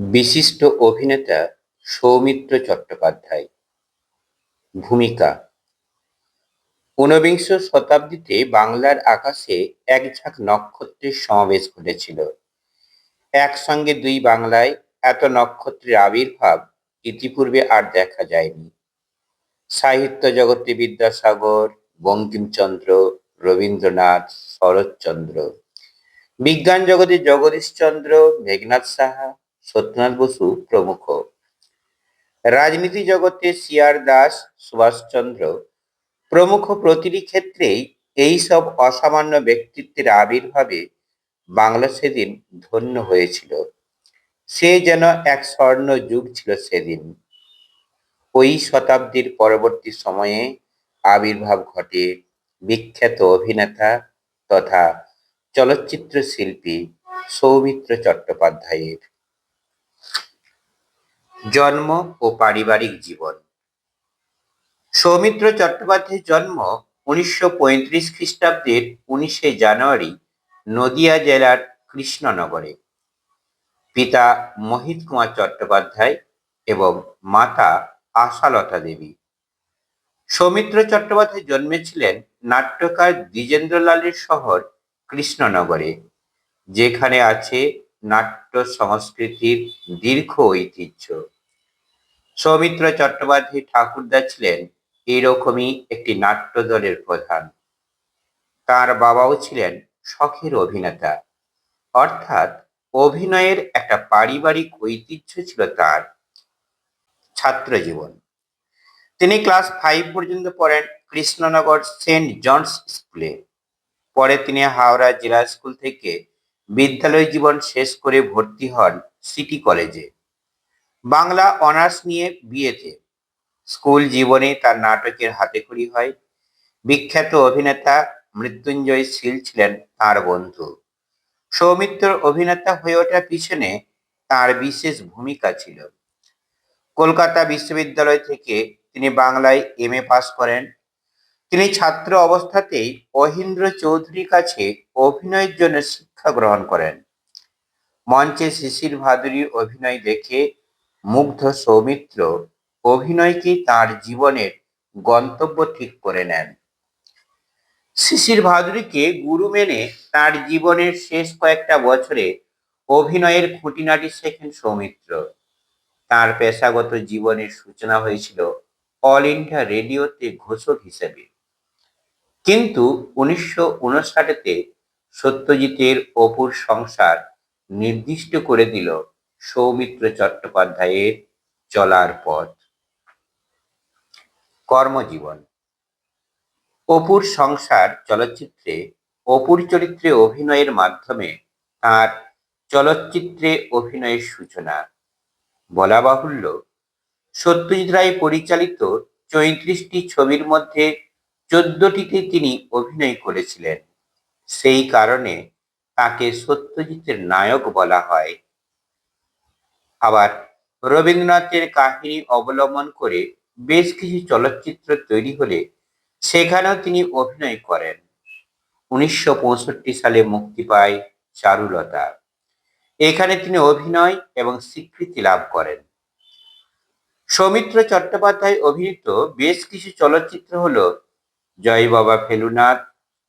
বিশিষ্ট অভিনেতা সৌমিত্র চট্টোপাধ্যায়। ভূমিকা, ঊনবিংশ শতাব্দীতে বাংলার আকাশে এক ঝাঁক নক্ষত্রের সমাবেশ ঘটেছিল। একসঙ্গে দুই বাংলায় এত নক্ষত্রের আবির্ভাব ইতিপূর্বে আর দেখা যায়নি। সাহিত্য জগতে বিদ্যাসাগর, বঙ্কিমচন্দ্র, রবীন্দ্রনাথ, শরৎচন্দ্র। বিজ্ঞান জগতে জগদীশচন্দ্র, মেঘনাথ সাহা সত্যনাথ বসু প্রমুখ। রাজনীতি জগতে সিআর দাস, সুভাষচন্দ্র প্রমুখ প্রতিটি ক্ষেত্রেই এই সব অসামান্য ব্যক্তিত্বের আবির্ভাবে বাংলা সেদিন ধন্য হয়েছিল। সে যেন এক স্বর্ণ যুগ ছিল সেদিন। ওই শতাব্দীর পরবর্তী সময়ে আবির্ভাব ঘটে বিখ্যাত অভিনেতা তথা চলচ্চিত্র শিল্পী সৌমিত্র চট্টোপাধ্যায়ের। জন্ম ও পারিবারিক জীবন। সৌমিত্র চট্টোপাধ্যায়ের জন্ম উনিশশো পঁয়ত্রিশ খ্রিস্টাব্দের উনিশে জানুয়ারি নদিয়া জেলার কৃষ্ণনগরে। পিতা মোহিত কুমার চট্টোপাধ্যায় এবং মাতা আশালতা দেবী। সৌমিত্র চট্টোপাধ্যায় জন্মেছিলেন নাট্যকার দ্বিজেন্দ্রলালের শহর কৃষ্ণনগরে, যেখানে আছে নাট্য সংস্কৃতির দীর্ঘ ঐতিহ্য। সৌমিত্র চট্টোপাধ্যায় ঠাকুরদা ছিলেন এইরকমই একটি নাট্য দলের প্রধান। তার বাবাও ছিলেন শখের অভিনেতা। অর্থাৎ অভিনয়ের একটা পারিবারিক ঐতিহ্য ছিল তার ছাত্র জীবন। তিনি ক্লাস ফাইভ পর্যন্ত পড়েন কৃষ্ণনগর সেন্ট জনস স্কুলে। পরে তিনি হাওড়া জেলা স্কুল থেকে বিদ্যালয় জীবন শেষ করে ভর্তি হন সিটি কলেজে। বাংলা অনার্স নিয়ে বিয়েতে। স্কুল জীবনে তার নাটকের হাতেখড়ি হয়। বিখ্যাত অভিনেতা মৃত্যুঞ্জয় শীল ছিলেন তার বন্ধু। সৌমিত্র অভিনেতা হয়ে ওঠার পিছনে তার বিশেষ ভূমিকা ছিল। কলকাতা বিশ্ববিদ্যালয় থেকে তিনি বাংলায় এম এ পাস করেন। তিনি ছাত্র অবস্থাতেই অহিন্দ্র চৌধুরীর কাছে অভিনয়ের জন্য শিক্ষা গ্রহণ করেন। মঞ্চে শিশির ভাদুরীর অভিনয় দেখে মুগ্ধ সৌমিত্র অভিনয়কেই তার জীবনের গন্তব্য ঠিক করে নেন? শিশির ভাদুরীকে গুরু মেনে তার জীবনের শেষ কয়েকটা বছরে অভিনয়ের খুঁটিনাটি শেখেন সৌমিত্র। তার পেশাগত জীবনের সূচনা হয়েছিল অল ইন্ডিয়া রেডিওতে ঘোষক হিসেবে। কিন্তু উনিশশো উনষাটেতে সত্যজিতের অপুর সংসার নির্দিষ্ট করে দিল সৌমিত্র চট্টোপাধ্যায়ের চলার পথ। কর্মজীবন। অপুর সংসার চলচ্চিত্রে, অপুর চরিত্রে অভিনয়ের মাধ্যমে তার চলচ্চিত্রে অভিনয়ের সূচনা। বলা বাহুল্য, সত্যজিৎ রায় পরিচালিত চৈত্রিশটি ছবির মধ্যে চোদ্দটিতে তিনি অভিনয় করেছিলেন। সেই কারণে তাকে সত্যজিতের নায়ক বলা হয়। আবার রবীন্দ্রনাথের কাহিনী অবলম্বন করে বেশ কিছু চলচ্চিত্র তৈরি হলে সেখানেও তিনি অভিনয় করেন। উনিশশো পঁয়ষট্টি সালে মুক্তি পায় চারুলতা। এখানে তিনি অভিনয় এবং স্বীকৃতি লাভ করেন। সৌমিত্র চট্টোপাধ্যায় অভিনীত বেশ কিছু চলচ্চিত্র হল জয় বাবা ফেলুনাথ,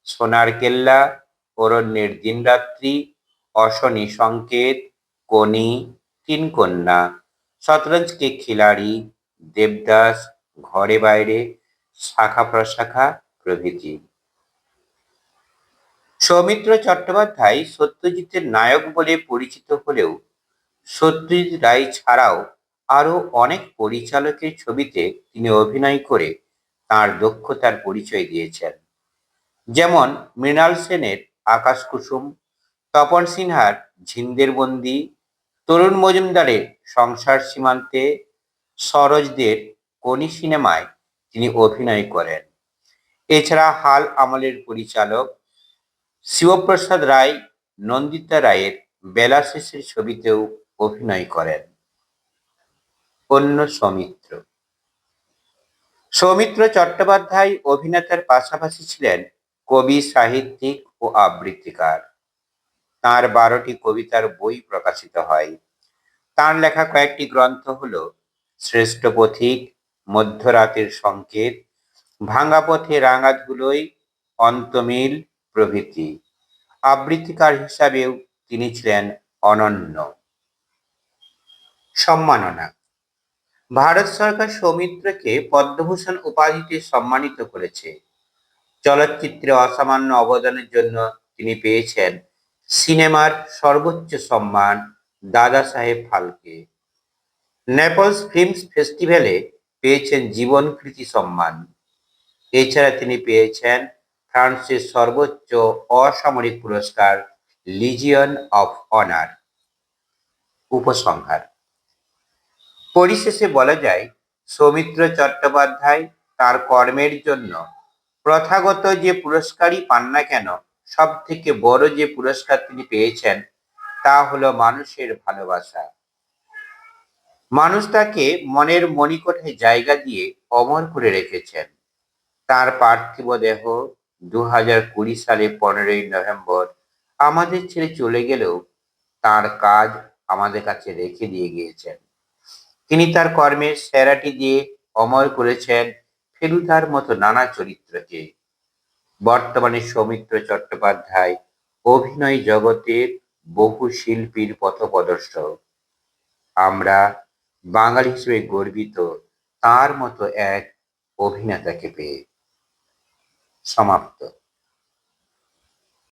সোনার কেল্লা, অরণ্যের দিনরাত্রি, অশনি সংকেত কনি তিন কন্যা শতরঞ্জ কে খিলাড়ি, দেবদাস, ঘরে বাইরে, শাখা প্রশাখা প্রভৃতি। সৌমিত্র চট্টোপাধ্যায় সত্যজিতের নায়ক বলে পরিচিত হলেও সত্যজিৎ রায় ছাড়াও আরও অনেক পরিচালকের ছবিতে তিনি অভিনয় করে তার দক্ষতার পরিচয় দিয়েছেন। যেমন মৃণাল সেনের আকাশ কুসুম, তপন সিনহার ঝিন্দের বন্দি তরুণ মজুমদারের সংসার সীমান্তে সরোজদের কনি সিনেমায় তিনি অভিনয় করেন। এছাড়া হাল আমলের পরিচালক শিবপ্রসাদ রায়, নন্দিতা রায়ের বেলা শেষের ছবিতেও অভিনয় করেন। অন্য সৌমিত্র। সৌমিত্র চট্টোপাধ্যায় অভিনেতার পাশাপাশি ছিলেন কবি, সাহিত্যিক ও আবৃত্তিকার। তার বারোটি কবিতার বই প্রকাশিত হয়। তার লেখা কয়েকটি গ্রন্থ হল শ্রেষ্ঠ পথিক, মধ্যরাতের সংকেত, ভাঙা পথে রাঙা ধুলোয় অন্তমিল প্রভৃতি। আবৃত্তিকার হিসাবেও তিনি ছিলেন অনন্য। সম্মাননা। ভারত সরকার সৌমিত্রকে পদ্মভূষণ উপাধিতে সম্মানিত করেছে। চলচ্চিত্রে অসামান্য অবদানের জন্য তিনি পেয়েছেন সিনেমার সর্বোচ্চ সম্মান দাদা সাহেব ফালকে। নেপলস ফিল্মস ফেস্টিভ্যালে পেয়েছেন জীবন কৃতি সম্মান। এছাড়া তিনি পেয়েছেন ফ্রান্সের সর্বোচ্চ অসামরিক পুরস্কার, লিজিয়ন অফ অনার। উপসংহার। পরিশেষে বলা যায়, সৌমিত্র চট্টোপাধ্যায় তার কর্মের জন্য প্রথাগত যে পুরস্কারই পান না কেন সব থেকে বড় যে পুরস্কার তিনি পেয়েছেন, তা হলো মানুষের ভালোবাসা। মানুষ তাকে মনের মণিকোঠায় জায়গা দিয়ে অমর করে রেখেছেন। তার পার্থিব দেহ দু হাজার কুড়ি সালে পনেরোই নভেম্বর আমাদের ছেড়ে চলে গেলেও তার কাজ আমাদের কাছে রেখে দিয়ে গিয়েছেন। তিনি তার কর্মের সেরাটি দিয়ে অমর করেছেন ফেলুদার মতো নানা চরিত্রকে। বর্তমানে সৌমিত্র চট্টোপাধ্যায় অভিনয় জগতের বহু শিল্পীর পথপ্রদর্শক। আমরা বাঙালি হিসেবে গর্বিত তার মতো এক অভিনেতাকে পেয়ে। সমাপ্ত।